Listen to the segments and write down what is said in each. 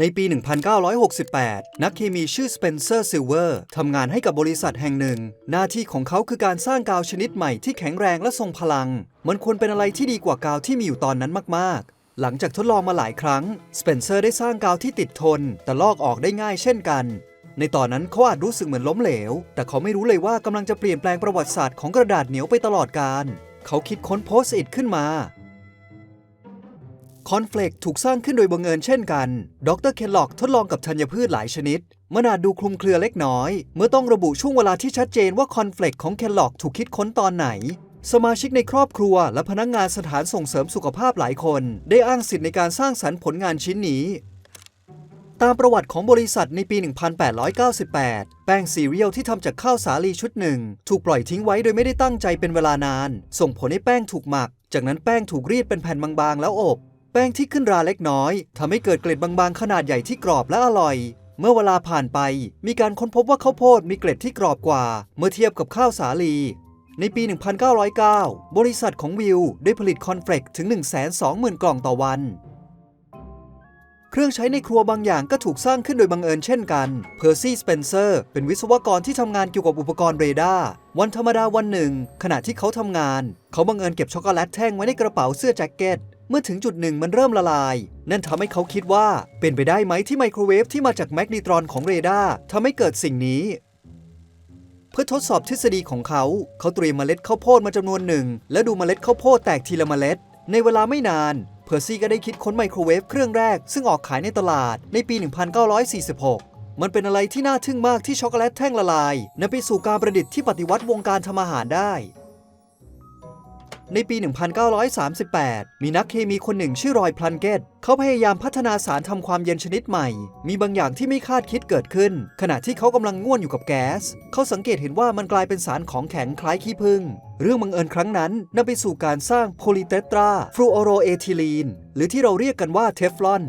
ในปี 1968 นักเคมีชื่อสเปนเซอร์ซิลเวอร์ทำงานให้กับบริษัทแห่งหนึ่ง หน้าที่ของเขาคือการสร้างกาวชนิดใหม่ที่แข็งแรงและทรงพลัง มันควรเป็นอะไรที่ดีกว่ากาวที่มีอยู่ตอนนั้นมาก ๆ หลังจากทดลองมาหลายครั้ง สเปนเซอร์ได้สร้างกาวที่ติดทน แต่ลอกออกได้ง่ายเช่นกัน ในตอนนั้นเขาอาจรู้สึกเหมือนล้มเหลว แต่เขาไม่รู้เลยว่ากำลังจะเปลี่ยนแปลงประวัติศาสตร์ของกระดาษเหนียวไปตลอดกาลเขาคิดค้นโพสต์อิทขึ้นมา คอนเฟลกถูกสร้างขึ้นโดยบังเอิญเช่นกัน ดรเคนล็อกทดลองกับธัญพืชหลายชนิดมันอาจดูคลุมเครือเล็กน้อย เมื่อต้องระบุช่วงเวลาที่ชัดเจนว่าคอนเฟลกของเคนล็อกถูกคิดค้นตอนไหน สมาชิกในครอบครัว และพนักงงานสถานส่งเสริมสุขภาพหลายคน ได้อ้างสิทธิ์ในการสร้างสรรค์ผลงานชิ้นนี้ ตามประวัติของบริษัทในปี 1898 แป้งซีเรียลที่ทำจากข้าวสาลีชุดหนึ่ง ถูกปล่อยทิ้งไว้โดยไม่ได้ตั้งใจเป็นเวลานาน ส่งผลให้แป้งถูกหมัก จากนั้นแป้งถูกรีดเป็นแผ่นบางๆแล้วอบ แป้งที่ขึ้นราเล็กน้อยทำให้เกิดเกล็ดบางๆ ขนาดใหญ่ที่กรอบและอร่อย เมื่อเวลาผ่านไป มีการค้นพบว่าข้าวโพดมีเกล็ดที่กรอบกว่า เมื่อเทียบกับข้าวสาลี ในปี 1909 บริษัทของวิวได้ผลิตคอนเฟลกถึง 120,000 กล่องต่อวัน เครื่องใช้ในครัวบางอย่างก็ถูกสร้างขึ้นโดยบังเอิญเช่นกัน เพอร์ซี่ สเปนเซอร์ เป็นวิศวกรที่ทำงานเกี่ยวกับอุปกรณ์เรดาร์ วันธรรมดาวันหนึ่ง ขณะที่เขาทำงาน เขาบังเอิญเก็บช็อกโกแลตแท่งไว้ในกระเป๋าเสื้อแจ็คเก็ต เมื่อถึงจุดหนึ่งมันเริ่มละลาย นั่นทำให้เขาคิดว่าเป็นไปได้ไหมที่ไมโครเวฟที่มาจากแมกนีตรอนของเรดาร์ทำให้เกิดสิ่งนี้ เพื่อทดสอบทฤษฎีของเขา เขาเตรียมเมล็ดข้าวโพดมาจำนวนหนึ่ง และดูเมล็ดข้าวโพดแตกทีละเมล็ด ในเวลาไม่นาน เพอร์ซี่ก็ได้คิดค้นไมโครเวฟเครื่องแรก ซึ่งออกขายในตลาดในปี 1946มันเป็นอะไรที่น่าทึ่งมากที่ช็อกโกแลตแท่งละลายนำไปสู่การประดิษฐ์ที่ปฏิวัติวงการทำอาหารได้ ในปี 1938 มีนักเคมีคนหนึ่งชื่อรอยพลันเกตเขาพยายามพัฒนาสารทำความเย็นชนิดใหม่ มีบางอย่างที่ไม่คาดคิดเกิดขึ้น ขณะที่เขากำลังง่วนอยู่กับแก๊ส เขาสังเกตเห็นว่ามันกลายเป็นสารของแข็งคล้ายขี้ผึ้งเรื่องบังเอิญครั้งนั้นนำไปสู่การสร้างโพลีเตตราฟลูออโรเอทิลีนหรือที่เราเรียกกันว่าเทฟลอน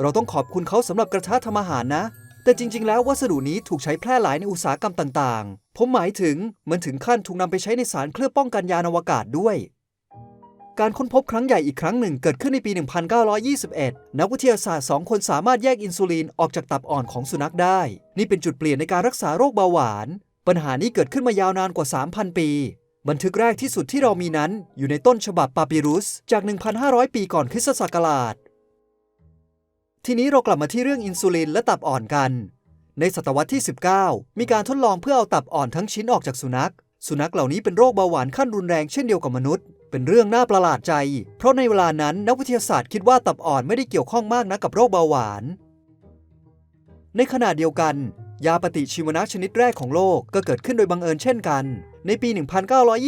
เราต้องขอบคุณเขาสำหรับกระทะทำอาหารนะแต่จริง ๆ แล้ววัสดุนี้ถูกใช้แพร่หลายในอุตสาหกรรมต่าง ๆ ผมหมายถึงมันถึงขั้นถูกนำไปใช้ในสารเคลือบป้องกันยานอวกาศด้วย การค้นพบครั้งใหญ่อีกครั้งหนึ่งเกิดขึ้นในปี 1921 นักวิทยาศาสตร์ 2 คนสามารถแยกอินซูลินออกจากตับอ่อนของสุนัขได้ นี่เป็นจุดเปลี่ยนในการรักษาโรคเบาหวาน ปัญหานี้เกิดขึ้นมายาวนานกว่า 3,000 ปี บันทึกแรกที่สุดที่เรามีนั้นอยู่ในต้นฉบับปาปิรุสจาก 1,500 ปีก่อนคริสตศักราช ทีนี้เรากลับมาที่เรื่องอินซูลินและตับอ่อนกัน ในศตวรรษที่ 19 มีการทดลองเพื่อเอาตับอ่อนทั้งชิ้นออกจากสุนัข สุนัขเหล่านี้เป็นโรคเบาหวานขั้นรุนแรงเช่นเดียวกับมนุษย์ เป็นเรื่องน่าประหลาดใจ เพราะในเวลานั้นนักวิทยาศาสตร์คิดว่าตับอ่อนไม่ได้เกี่ยวข้องมากนะกับโรคเบาหวาน ในขณะเดียวกัน ยาปฏิชีวนะชนิดแรกของโลกก็เกิดขึ้นโดยบังเอิญเช่นกัน ในปี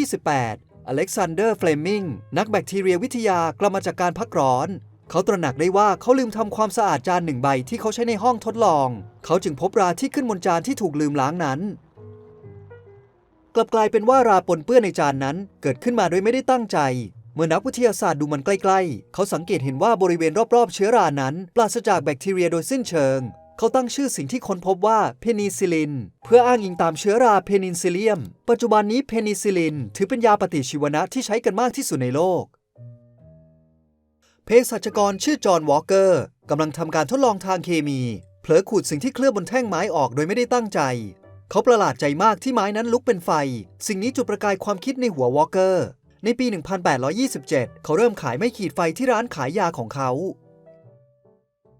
1928 อเล็กซานเดอร์เฟลมิงนักแบคทีเรียวิทยากลับมาจากการพักร้อนเขาตระหนักได้ว่าเขาลืมทำความสะอาดจานหนึ่งใบที่เขาใช้ในห้องทดลอง เขาจึงพบราที่ขึ้นบนจานที่ถูกลืมล้างนั้น กลับกลายเป็นว่าราปนเปื้อนในจานนั้น เกิดขึ้นมาโดยไม่ได้ตั้งใจ เมื่อนักวิทยาศาสตร์ดูมันใกล้ ๆ เขาสังเกตเห็นว่าบริเวณรอบๆ เชื้อรานั้น ปราศจากแบคทีเรียโดยสิ้นเชิง เขาตั้งชื่อสิ่งที่ค้นพบว่าเพนิซิลิน เพื่ออ้างอิงตามเชื้อราเพนิซิเลียม ปัจจุบันนี้เพนิซิลิน ถือเป็นยาปฏิชีวนะที่ใช้กันมากที่สุดในโลกเภสัชกรชื่อจอห์นวอลเกอร์กำลังทำการทดลองทางเคมี เผลอขูดสิ่งที่เคลือบบนแท่งไม้ออกโดยไม่ได้ตั้งใจ เขาประหลาดใจมากที่ไม้นั้นลุกเป็นไฟ สิ่งนี้จุดประกายความคิดในหัววอลเกอร์ ในปี 1827 เขาเริ่มขายไม้ขีดไฟที่ร้านขายยาของเขา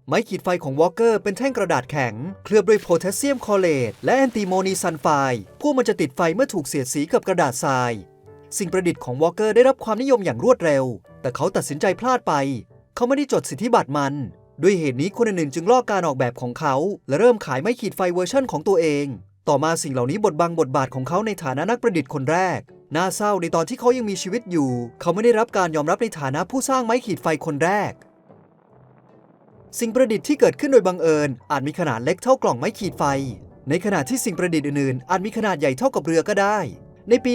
ไม้ขีดไฟของวอลเกอร์เป็นแท่งกระดาษแข็ง เคลือบด้วยโพแทสเซียมคอเรตและแอนติโมนีซัลไฟพวกมันจะติดไฟเมื่อถูกเสียดสีกับกระดาษทราย สิ่งประดิษฐ์ของวอลเกอร์ได้รับความนิยมอย่างรวดเร็ว แต่เขาตัดสินใจพลาดไป เขาไม่ได้จดสิทธิบัตรมันด้วยเหตุนี้คนอื่นๆจึงลอกการออกแบบของเขา และเริ่มขายไม้ขีดไฟเวอร์ชั่นของตัวเอง ต่อมาสิ่งเหล่านี้บดบังบทบาทของเขาในฐานะนักประดิษฐ์คนแรก น่าเศร้าในตอนที่เขายังมีชีวิตอยู่ เขาไม่ได้รับการยอมรับในฐานะผู้สร้างไม้ขีดไฟคนแรก สิ่งประดิษฐ์ที่เกิดขึ้นโดยบังเอิญ อาจมีขนาดเล็กเท่ากล่องไม้ขีดไฟ ในขณะที่สิ่งประดิษฐ์อื่นๆ อาจมีขนาดใหญ่เท่ากับเรือก็ได้ ในปี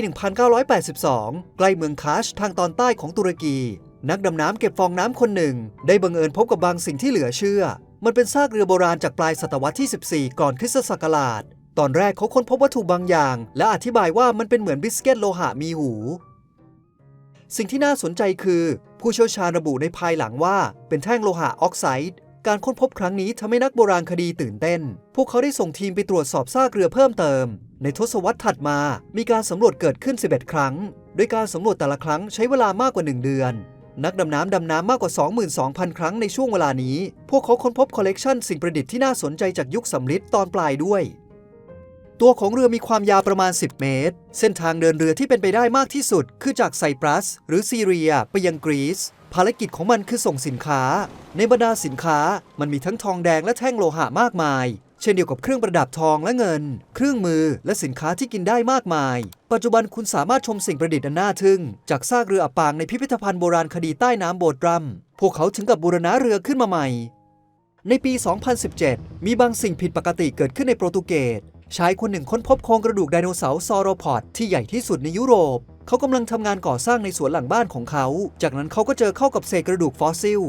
1982 ใกล้เมืองคาชทางตอนใต้ของตุรกี นักดำน้ำเก็บฟองน้ำคนหนึ่ง ได้บังเอิญพบกับบางสิ่งที่เหลือเชื่อ มันเป็นซากเรือโบราณจากปลายศตวรรษที่ 14 ก่อนคริสตศักราช ตอนแรกเขาค้นพบวัตถุบางอย่าง และอธิบายว่ามันเป็นเหมือนบิสเกตโลหะมีหู สิ่งที่น่าสนใจคือ ผู้เชี่ยวชาญระบุในภายหลังว่า เป็นแท่งโลหะออกไซด์การค้นพบครั้งนี้ทำให้นักโบราณคดีตื่นเต้น พวกเขาได้ส่งทีมไปตรวจสอบซากเรือเพิ่มเติม ในทศวรรษถัดมา มีการสำรวจเกิดขึ้น 11 ครั้ง โดยการสำรวจแต่ละครั้งใช้เวลามากกว่า 1 เดือน นักดำน้ำดำน้ำมากกว่า 22,000 ครั้งในช่วงเวลานี้ พวกเขาค้นพบคอลเลกชันสิ่งประดิษฐ์ที่น่าสนใจจากยุคสำริดตอนปลายด้วย ตัวของเรือมีความยาวประมาณ 10 เมตร เส้นทางเดินเรือที่เป็นไปได้มากที่สุด คือจากไซปรัส หรือซีเรียไปยังกรีซ ภารกิจของมันคือส่งสินค้า ในบรรดาสินค้ามันมีทั้งทองแดงและแท่งโลหะมากมาย เช่นเดียวกับเครื่องประดับทองและเงิน เครื่องมือและสินค้าที่กินได้มากมาย ปัจจุบันคุณสามารถชมสิ่งประดิษฐ์อันน่าทึ่ง จากซากเรืออับปางในพิพิธภัณฑ์โบราณคดีใต้น้ำโบดรัม พวกเขาถึงกับบูรณะเรือขึ้นมาใหม่ ในปี 2017 มีบางสิ่งผิดปกติเกิดขึ้นในโปรตุเกส ชายคนหนึ่งค้นพบโครงกระดูกไดโนเสาร์ซอโรพอดที่ใหญ่ที่สุดในยุโรป เขากำลังทำงานก่อสร้างในสวนหลังบ้านของเขา จากนั้นเขาก็เจอเข้ากับเศษกระดูกฟอสซิล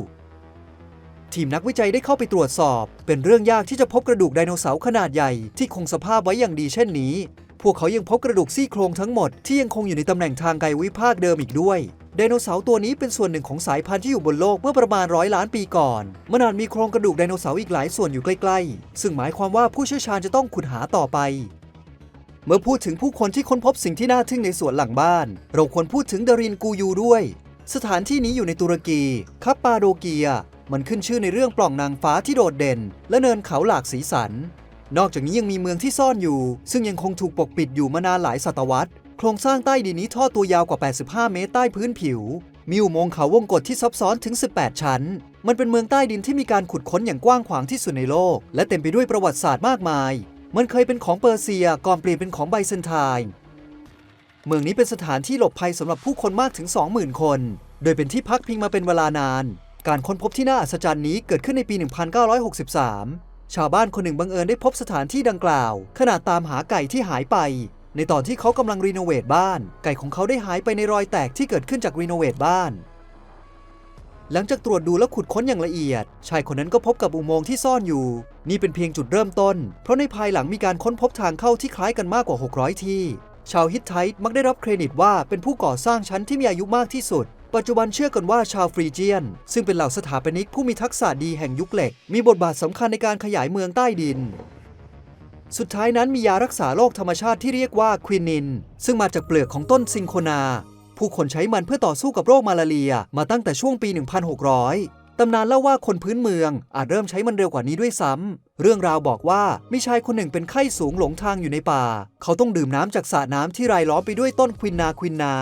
ทีมนักวิจัยได้เข้าไปตรวจสอบ เป็นเรื่องยากที่จะพบกระดูกไดโนเสาร์ขนาดใหญ่ที่คงสภาพไว้อย่างดีเช่นนี้ พวกเขายังพบกระดูกซี่โครงทั้งหมดที่ยังคงอยู่ในตำแหน่งทางกายวิภาคเดิมอีกด้วย ไดโนเสาร์ตัวนี้เป็นส่วนหนึ่งของสายพันธุ์ที่อยู่บนโลกเมื่อประมาณร้อยล้านปีก่อนมันอาจมีโครงกระดูกไดโนเสาร์อีกหลายส่วนอยู่ใกล้ ๆ ซึ่งหมายความว่าผู้เชี่ยวชาญจะต้องขุดหาต่อไป เมื่อพูดถึงผู้คนที่ค้นพบสิ่งที่น่าทึ่งในสวนหลังบ้าน เราควรพูดถึงดารินกูยูด้วย สถานที่นี้อยู่ในตุรกีคัปปาโดเกีย มันขึ้นชื่อในเรื่องปล่องนางฟ้าที่โดดเด่น และเนินเขาหลากสีสัน นอกจากนี้ยังมีเมืองที่ซ่อนอยู่ ซึ่งยังคงถูกปกปิดอยู่มานานหลายศตวรรษ โครงสร้างใต้ดินนี้ทอดตัวยาวกว่า 85 เมตรใต้พื้นผิว มีอุโมงค์เขาวงกฏที่ซับซ้อนถึง 18 ชั้น มันเป็นเมืองใต้ดินที่มีการขุดค้นอย่างกว้างขวางที่สุดในโลก และเต็มไปด้วยประวัติศาสตร์มากมาย มันเคยเป็นของเปอร์เซียก่อนเปลี่ยนเป็นของไบเซนไทน์ เมืองนี้เป็นสถานที่หลบภัยสำหรับผู้คนมากถึง 20,000 คน โดยเป็นที่พักพิงมาเป็นเวลานาน การค้นพบที่น่าอัศจรรย์นี้เกิดขึ้นในปี 1963 ชาวบ้านคนหนึ่งบังเอิญได้พบสถานที่ดังกล่าว ขณะตามหาไก่ที่หายไป ในตอนที่เขากำลังรีโนเวทบ้าน ไก่ของเขาได้หายไปในรอยแตกที่เกิดขึ้นจากรีโนเวทบ้าน หลังจากตรวจดูและขุดค้นอย่างละเอียด ชายคนนั้นก็พบกับอุโมงค์ที่ซ่อนอยู่ นี่เป็นเพียงจุดเริ่มต้น เพราะในภายหลังมีการค้นพบทางเข้าที่คล้ายกันมากกว่า 600 ที่ ชาวฮิตไทต์มักได้รับเครดิตว่าเป็นผู้ก่อสร้างชั้นที่มีอายุมากที่สุด ปัจจุบันเชื่อกันว่าชาวฟรีเจียน ซึ่งเป็นเหล่าสถาปนิกผู้มีทักษะดีแห่งยุคเหล็ก มีบทบาทสำคัญในการขยายเมืองใต้ดิน สุดท้ายนั้นมียารักษาโรคธรรมชาติที่เรียกว่าควินิน ซึ่งมาจากเปลือกของต้นซิงโคนา ผู้คนใช้มันเพื่อต่อสู้กับโรคมาลาเรียมาตั้งแต่ช่วงปี 1600 ตำนานเล่าว่าคนพื้นเมืองอาจเริ่มใช้มันเร็วกว่านี้ด้วยซ้ำ เรื่องราวบอกว่ามีชายคนหนึ่งเป็นไข้สูงหลงทางอยู่ในป่า เขาต้องดื่มน้ำจากสระน้ำที่รายล้อมไปด้วยต้นควินนาควินนา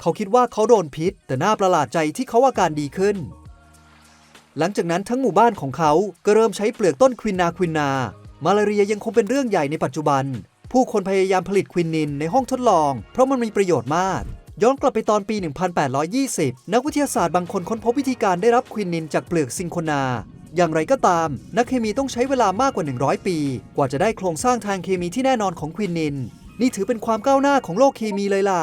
เขาคิดว่าเขาโดนพิษ แต่น่าประหลาดใจที่เขาอาการดีขึ้นหลังจากนั้นทั้งหมู่บ้านของเขาก็เริ่มใช้เปลือกต้นควินนาควินนา มาลาเรียยังคงเป็นเรื่องใหญ่ในปัจจุบัน ผู้คนพยายามผลิตควินินในห้องทดลอง เพราะมันมีประโยชน์มาก ย้อนกลับไปตอนปี 1820 นักวิทยาศาสตร์บางคนค้นพบวิธีการได้รับควินินจากเปลือกซิงโคนา อย่างไรก็ตาม นักเคมีต้องใช้เวลามากกว่า 100 ปี กว่าจะได้โครงสร้างทางเคมีที่แน่นอนของควินิน นี่ถือเป็นความก้าวหน้าของโลกเคมีเลยล่ะ